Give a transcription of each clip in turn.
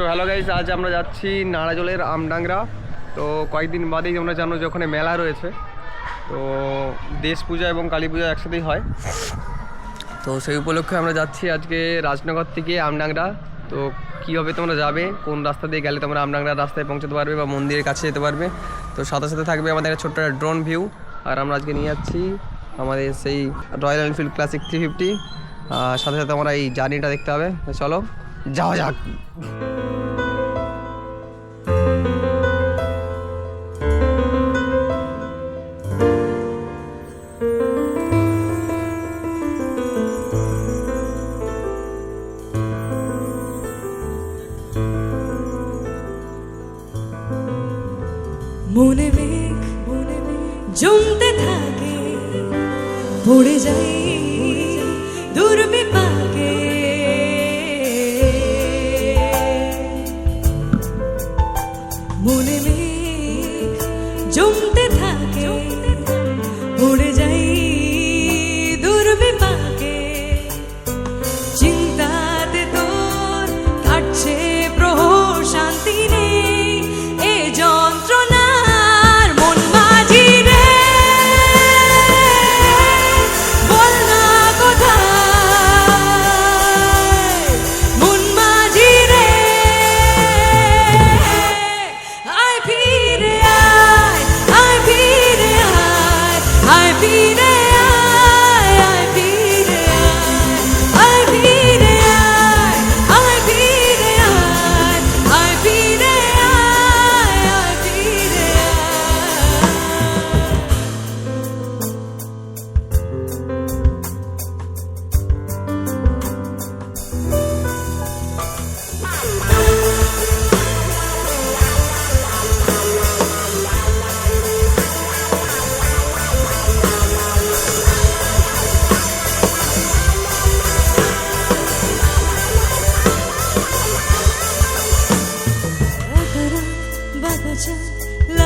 So hello guys আজ আমরা যাচ্ছি নাড়াজলের আমডাংরা তো কয়েকদিন বাদেই তোমরা জানো যে ওখানে মেলা রয়েছে। তো দেশ পূজা এবং কালী পূজা একসাথেই হয়। তো সেই উপলক্ষে আমরা যাচ্ছি আজকে রাজনগর থেকে আমডাংরা তো কীভাবে তোমরা যাবে, কোন রাস্তা দিয়ে গেলে তোমরা আমডাংরা রাস্তায় পৌঁছাতে পারবে বা মন্দিরের কাছে যেতে পারবে। তো সাথে সাথে থাকবে আমাদের একটা ছোট্ট একটা ড্রোন ভিউ আর আমরা আজকে নিয়ে যাচ্ছি আমাদের সেই Royal Enfield Classic three fifty সাথে সাথে আমরা এই জার্নিটা দেখতে হবে। চলো, যাওয়া যাক।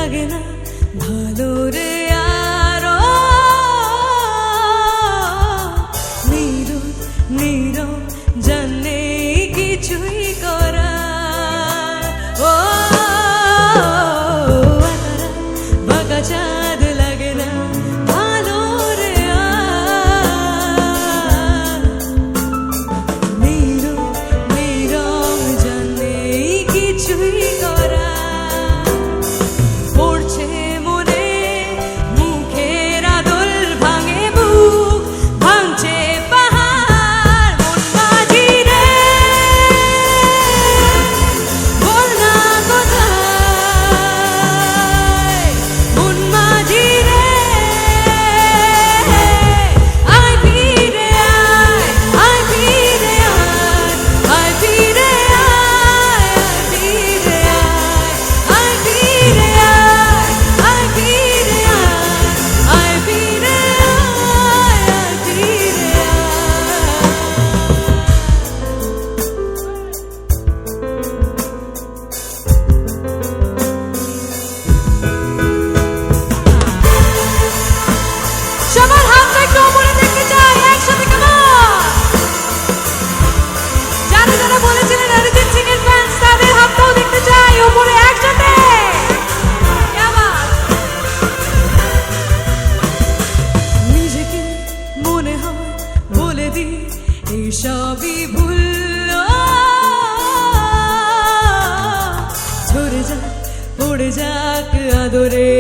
লাগে না ভালো রে আর নীরব নীরব জানে কিছুই করা ও একারা রে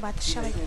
ধন্যবাদ সবাইকে।